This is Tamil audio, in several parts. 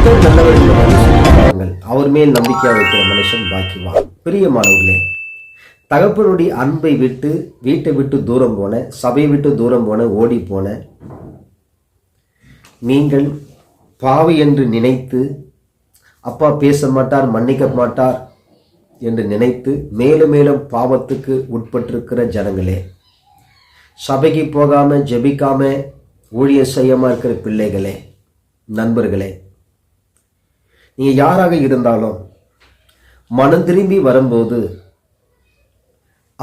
கர்த்தர் நல்லவர் என்ற மனுஷன் அவர் மேல் நம்பிக்கையாக வைக்கிற மனுஷன் பாக்கிவான் பிரியமானவர்களே தகப்பனுடைய அன்பை விட்டு வீட்டை விட்டு தூரம் போன சபையை விட்டு தூரம் போன ஓடி போன நீங்கள் பாவி என்று நினைத்து அப்பா பேச மாட்டார் மன்னிக்க மாட்டார் என்று நினைத்து மேலும் மேலும் பாவத்துக்கு உட்பட்டிருக்கிற ஜனங்களே சபைக்கு போகாமல் ஜெபிக்காமல் ஊழிய செய்யாமல் இருக்கிற பிள்ளைகளே நண்பர்களே நீங்கள் யாராக இருந்தாலும் மனம் திரும்பி வரும்போது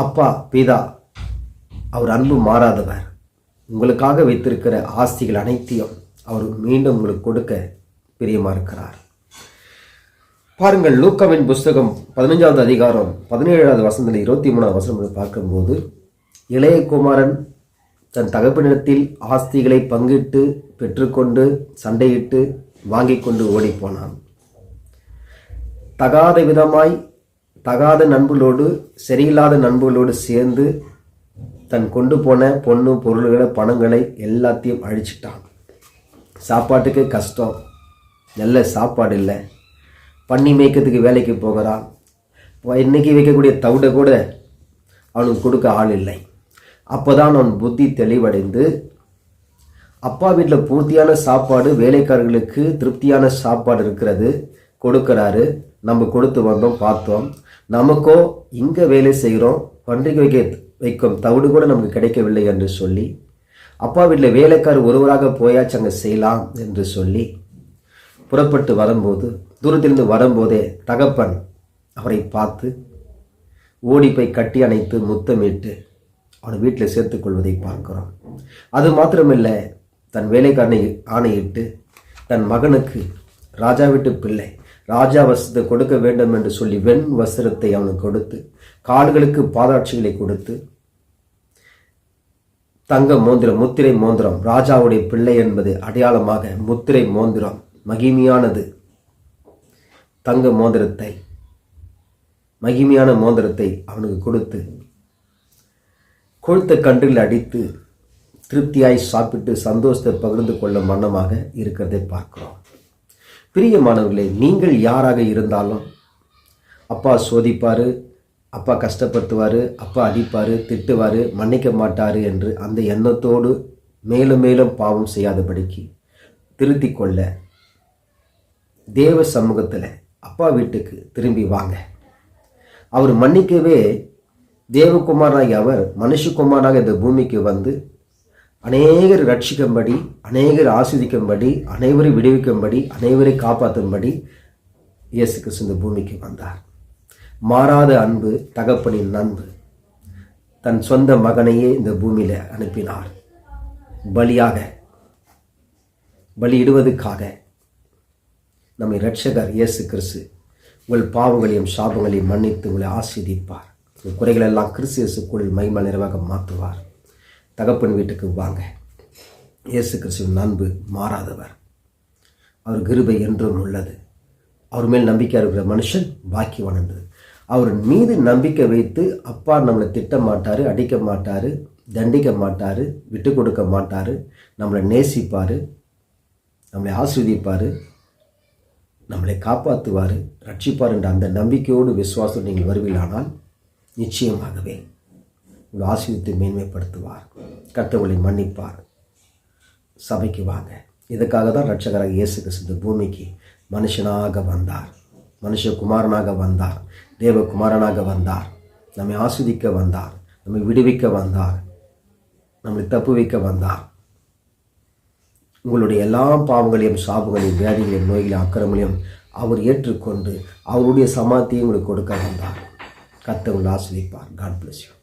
அப்பா பிதா அவர் அன்பு மாறாதவர். உங்களுக்காக வைத்திருக்கிற ஆஸ்திகள் அனைத்தையும் அவர் மீண்டும் உங்களுக்கு கொடுக்க பிரியமாக இருக்கிறார். பாருங்கள் லூக்காவின் புஸ்தகம் பதினஞ்சாவது அதிகாரம் பதினேழாவது வசந்தில் இருபத்தி மூணாவது வசனம் பார்க்கும்போது இளைய குமாரன் தன் தகப்பினிடத்தில் ஆஸ்திகளை பங்கிட்டு பெற்றுக்கொண்டு சண்டையிட்டு வாங்கி கொண்டு ஓடிப்போனான். தகாத விதமாய் தகாத நண்பர்களோடு சரியில்லாத நண்பர்களோடு சேர்ந்து தன் கொண்டு போன பொண்ணு பொருள்களை பணங்களை எல்லாத்தையும் அழிச்சிட்டான். சாப்பாட்டுக்கு கஷ்டம். நல்ல சாப்பாடு இல்லை. பண்ணி மேய்க்கிறதுக்கு வேலைக்கு போகிறான் இன்னைக்கு வைக்கக்கூடிய தவிட கூட அவனுக்கு கொடுக்க ஆள் இல்லை. அப்போதான் அவன் புத்தி தெளிவடைந்து அப்பா வீட்டில் பூர்த்தியான சாப்பாடு வேலைக்காரர்களுக்கு திருப்தியான சாப்பாடு இருக்கிறது கொடுக்குறாரு. நம்ம கொடுத்து வந்தோம் பார்த்தோம். நமக்கோ இங்கே வேலை செய்கிறோம் பண்டிகை வைக்க வைக்கும் தவிடு கூட நமக்கு கிடைக்கவில்லை என்று சொல்லி அப்பா வீட்டில் வேலைக்காரர் ஒருவராக போயாச்சு அங்கே செய்யலாம் என்று சொல்லி புறப்பட்டு வரும்போது தூரத்திலிருந்து வரும்போதே தகப்பன் அவரை பார்த்து ஓடி போய் கட்டி அணைத்து முத்தமிட்டு அவனை வீட்டில் சேர்த்து கொள்வதை பார்க்கிறோம். அது மாத்திரமில்லை தன் வேலைக்காரனை ஆணையிட்டு தன் மகனுக்கு ராஜா வீட்டு பிள்ளை ராஜா வசத்தை கொடுக்க வேண்டும் என்று சொல்லி வெண் வஸ்திரத்தை அவனுக்கு கொடுத்து கால்களுக்கு பாதாட்சிகளை கொடுத்து தங்க மோந்திரம் முத்திரை மோந்திரம் ராஜாவுடைய பிள்ளை என்பது அடையாளமாக முத்திரை மோந்திரம் மகிமையானது. தங்க மோதிரத்தை மகிமையான மோதிரத்தை அவனுக்கு கொடுத்து கொழுத்த கன்றில் அடித்து திருப்தியாய் சாப்பிட்டு சந்தோஷத்தை பகிர்ந்து கொள்ளும் வண்ணமாக இருக்கிறதை பார்க்கிறோம். பிரியமானவர்களே நீங்கள் யாராக இருந்தாலும் அப்பா சோதிப்பார் அப்பா கஷ்டப்படுத்துவார் அப்பா அடிப்பார் திட்டுவார் மன்னிக்க மாட்டார் என்று அந்த எண்ணத்தோடு மேலும் மேலும் பாவம் செய்யாதபடிக்கு திருத்தி கொள்ள தேவ சமூகத்தில் அப்பா வீட்டுக்கு திரும்பி வாங்க. அவர் மன்னிக்கவே தேவகுமாராகி அவர் மனுஷகுமாராக இந்த பூமிக்கு வந்து அநேகர் ரட்சிக்கும்படி அநேகர் ஆஸ்வதிக்கும்படி அனைவரை விடுவிக்கும்படி அனைவரை காப்பாற்றும்படி இயேசு கிறிஸ்து இந்த பூமிக்கு வந்தார். மாறாத அன்பு தகப்பனின் அன்பு தன் சொந்த மகனையே இந்த பூமியில் அனுப்பினார். பலியாக பலியிடுவதற்காக நம்மை ரட்சகர் இயேசு கிறிஸ்து உங்கள் பாவங்களையும் சாபங்களையும் மன்னித்து உங்களை ஆஸ்வதிப்பார் குறைகளெல்லாம் கிறிஸ்து இயேசுக்குள் மகிமை நிறைவாக மாற்றுவார். தகப்பன் வீட்டுக்கு வாங்க. இயேசு கிறிஸ்துவின் அன்பு மாறாதவர். அவர் கிருபை என்றும் உள்ளது. அவர் மேல் நம்பிக்கை இருக்கிற மனுஷன் பாக்கியவான் என்று அவர் மீது நம்பிக்கை வைத்து அப்பா நம்மளை திட்ட மாட்டார் அடிக்க மாட்டார் தண்டிக்க மாட்டார் விட்டு கொடுக்க மாட்டார் நம்மளை நேசிப்பார் நம்மளை ஆஸ்வதிப்பார் நம்மளை காப்பாற்றுவார் ரட்சிப்பார் என்ற அந்த நம்பிக்கையோடு விசுவாசம் நீங்கள் வருவீர்களானால் நிச்சயமாகவே உங்கள் ஆசிரியத்தை மேன்மைப்படுத்துவார். கர்த்தவங்களை மன்னிப்பார். சபைக்கு வாங்க. இதுக்காக தான் ரட்சகராக இயேசு கிறிஸ்து பூமிக்கு மனுஷனாக வந்தார். மனுஷகுமாரனாக வந்தார். தேவகுமாரனாக வந்தார். நம்மை ஆஸ்வதிக்க வந்தார். நம்மை விடுவிக்க வந்தார். நம்மை தப்பு வைக்க வந்தார். உங்களுடைய எல்லா பாவங்களையும் சாபங்களையும் வியாதிகளையும் நோய்களையும் அக்கிரமங்களையும் அவர் ஏற்றுக்கொண்டு அவருடைய சமாத்தியை உங்களுக்கு கொடுக்க வந்தார். கர்த்தர் உங்களை ஆஸ்வதிப்பார் காட் பிளஸ் யூ